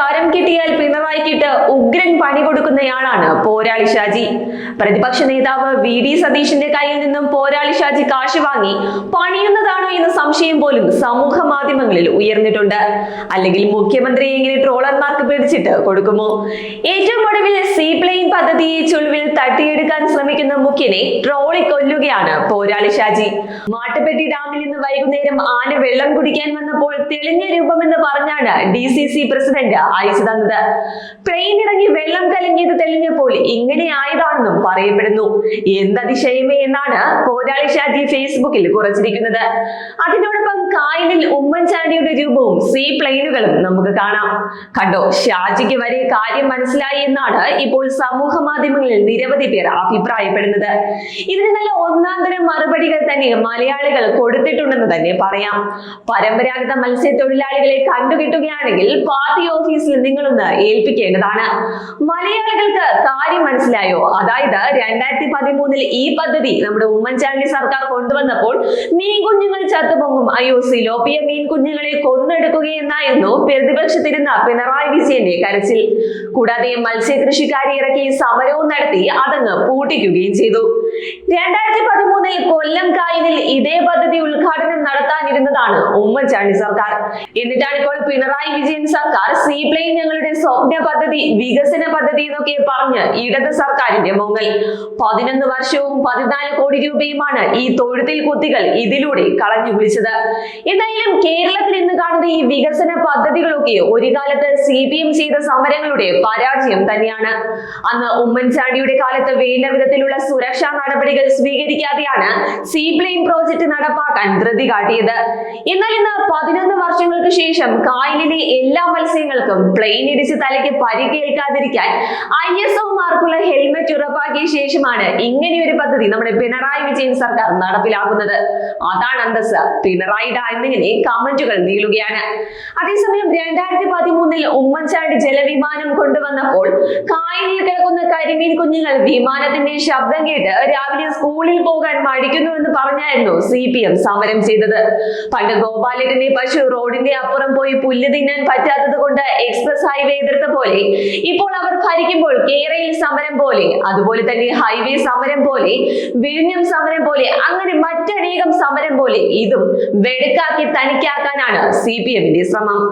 തരം കിട്ടിയാൽ പിണറായിക്കിട്ട് ഉഗ്രൻ പണി കൊടുക്കുന്നയാളാണ് പോരാളി ഷാജി. പ്രതിപക്ഷ നേതാവ് വി ഡി സതീഷിന്റെ കയ്യിൽ നിന്നും പോരാളി ഷാജി കാശ് വാങ്ങി പണിയുന്നതാണോ എന്ന സംശയം പോലും സമൂഹ മാധ്യമങ്ങളിൽ ഉയർന്നിട്ടുണ്ട്. അല്ലെങ്കിൽ മുഖ്യമന്ത്രി എങ്ങനെ ട്രോളർമാർക്ക് പിടിച്ചിട്ട് കൊടുക്കുമോ? ഏറ്റവും ഒടുവിൽ സീ പ്ലെയിൻ പദ്ധതിയെ ചുളിവിൽ തട്ടിയെടുക്കാൻ ശ്രമിക്കുന്ന മുഖ്യനെ ട്രോളി കൊല്ലുകയാണ് പോരാളി ഷാജി. മാട്ടുപെട്ടി ഡാമിൽ നിന്ന് വൈകുന്നേരം ആന വെള്ളം കുടിക്കാൻ വന്നപ്പോൾ തെളിഞ്ഞ രൂപമെന്ന് പറഞ്ഞാണ് ഡി സി സി പ്രസിഡന്റ് അയച്ചു തന്നത് പ്ലെയിൻ ഇറങ്ങി വെള്ളം കലങ്ങിയത് തെളിഞ്ഞപ്പോൾ ഇങ്ങനെ ആയതാണെന്നും പറയപ്പെടുന്നു. എന്തതിശയമേ എന്നാണ് പോരാളി ഷാജി ഫേസ്ബുക്കിൽ കുറിച്ചിരിക്കുന്നത്. അതിനോടൊപ്പം കായലിൽ ഉമ്മൻചാണ്ടിയുടെ രൂപവും സി പ്ലെയിനുകളും നമുക്ക് കാണാം. കണ്ടോ ഷാജിക്ക് വരെ കാര്യം മനസ്സിലായി എന്നാണ് ഇപ്പോൾ സമൂഹ മാധ്യമങ്ങളിൽ നിരവധി പേർ അഭിപ്രായപ്പെടുന്നത്. ഇതിന് നല്ല ഒന്നാം തരം മറുപടികൾ തന്നെ മലയാളികൾ കൊടുത്തിട്ടുണ്ടെന്ന് തന്നെ പറയാം. പരമ്പരാഗത മത്സ്യത്തൊഴിലാളികളെ കണ്ടുകിട്ടുകയാണെങ്കിൽ പാർട്ടി ഓഫീസിൽ നിങ്ങളൊന്ന് ഏൽപ്പിക്കേണ്ടതാണ്. മലയാളികൾക്ക് കാര്യം മനസ്സിലായോ? അതായത് രണ്ടായിരത്തി പതിമൂന്നിൽ ഈ പദ്ധതി നമ്മുടെ ഉമ്മൻചാണ്ടി സർക്കാർ കൊണ്ടുവന്നപ്പോൾ നീ കുഞ്ഞുങ്ങൾ ചത്തുപൊങ്ങും. അയ്യോ സിലോപ്പിയ മീൻ കുഞ്ഞുങ്ങളെ കൊന്നെടുക്കുകയെന്നായിരുന്നു പ്രതിപക്ഷത്തിരുന്ന പിണറായി വിജയന്റെ കരച്ചിൽ. കൂടാതെ മത്സ്യകൃഷിക്കാരെ ഇറക്കി സമരവും നടത്തി അതങ്ങ് പൂട്ടിക്കുകയും ചെയ്തു. രണ്ടായിരത്തി പതിമൂന്നിൽ കൊല്ലം കായലിൽ ഇതേ പദ്ധതി ഉദ്ഘാടനം നടത്താനിരുന്നതാണ് ഉമ്മൻചാണ്ടി സർക്കാർ. എന്നിട്ടാണ് ഇപ്പോൾ പിണറായി വിജയൻ സർക്കാർ സീ പ്ലെയിൻ ഞങ്ങളുടെ സ്വപ്ന പദ്ധതി വികസന പദ്ധതി എന്നൊക്കെ പറഞ്ഞ് ഇടത് സർക്കാരിന്റെ മുങ്ങൽ പതിനൊന്ന് വർഷവും പതിനാല് കോടി രൂപയുമാണ് ഈ തൊഴുത്തിൽ കുത്തികൾ ഇതിലൂടെ കളഞ്ഞു കുളിച്ചത്. എന്തായാലും കേരളത്തിൽ ഇന്ന് കാണുന്ന ഈ വികസന പദ്ധതികളൊക്കെ ഒരു കാലത്ത് സി പി എം ചെയ്ത സമരങ്ങളുടെ പരാജയം തന്നെയാണ്. അന്ന് ഉമ്മൻചാണ്ടിയുടെ കാലത്ത് വേണ്ട വിധത്തിലുള്ള സുരക്ഷാ നടപടികൾ സ്വീകരിക്കാതെയാണ് സീ പ്ലെയിൻ പ്രോജക്ട് നടപ്പാക്കാൻ ധൃതി കാട്ടിയത്. എന്നാൽ ഇന്ന് പതിനൊന്ന് വർഷങ്ങൾക്ക് ശേഷം കായലിലെ എല്ലാ മത്സ്യങ്ങൾക്കും പ്ലെയിൻ ഇടിച്ച് തലയ്ക്ക് പരിക്കേൽക്കാതിരിക്കാൻ ഐ എസ് ഒ മാർക്കുള്ള ഹെൽമെറ്റ് ഉറപ്പാക്കിയ ശേഷമാണ് ഇങ്ങനെയൊരു പദ്ധതി നമ്മുടെ പിണറായി വിജയൻ സർക്കാർ നടപ്പിലാക്കുന്നത്. അതാണ് അന്തസ് പിണറായിയുടെ എന്നിങ്ങനെ കമന്റുകൾ നീളുകയാണ്. അതേസമയം രണ്ടായിരത്തി പതിമൂന്നിൽ ഉമ്മൻചാണ്ടി ജലവിമാനം കൊണ്ടുവന്നപ്പോൾ കായലിൽ കിടക്കുന്ന കരിമീൻ കുഞ്ഞുങ്ങൾ വിമാനത്തിന്റെ ശബ്ദം കേട്ട് രാവിലെ സ്കൂളിൽ പോകാൻ മടിക്കുന്നു എന്ന് പറഞ്ഞായിരുന്നു സി പി എം സമരം ചെയ്തത്. പണ്ട് ഗോപാലന്റെ പശു റോഡിന്റെ അപ്പുറം പോയി പുല്ല് തിന്നാൻ പറ്റാത്തത് കൊണ്ട് എക്സ്പ്രസ് ഹൈവേ എതിർത്ത പോലെ. ഇപ്പോൾ അവർ ഭരിക്കുമ്പോൾ കേരളയിൽ സമരം പോലെ അതുപോലെ തന്നെ ഹൈവേ സമരം പോലെ വിഴിഞ്ഞം സമരം പോലെ അങ്ങനെ മറ്റനേകം സമരം പോലെ ഇതും വെടുക്കാക്കി തനിക്കാക്കാനാണ് സി പി എമ്മിന്റെ ശ്രമം.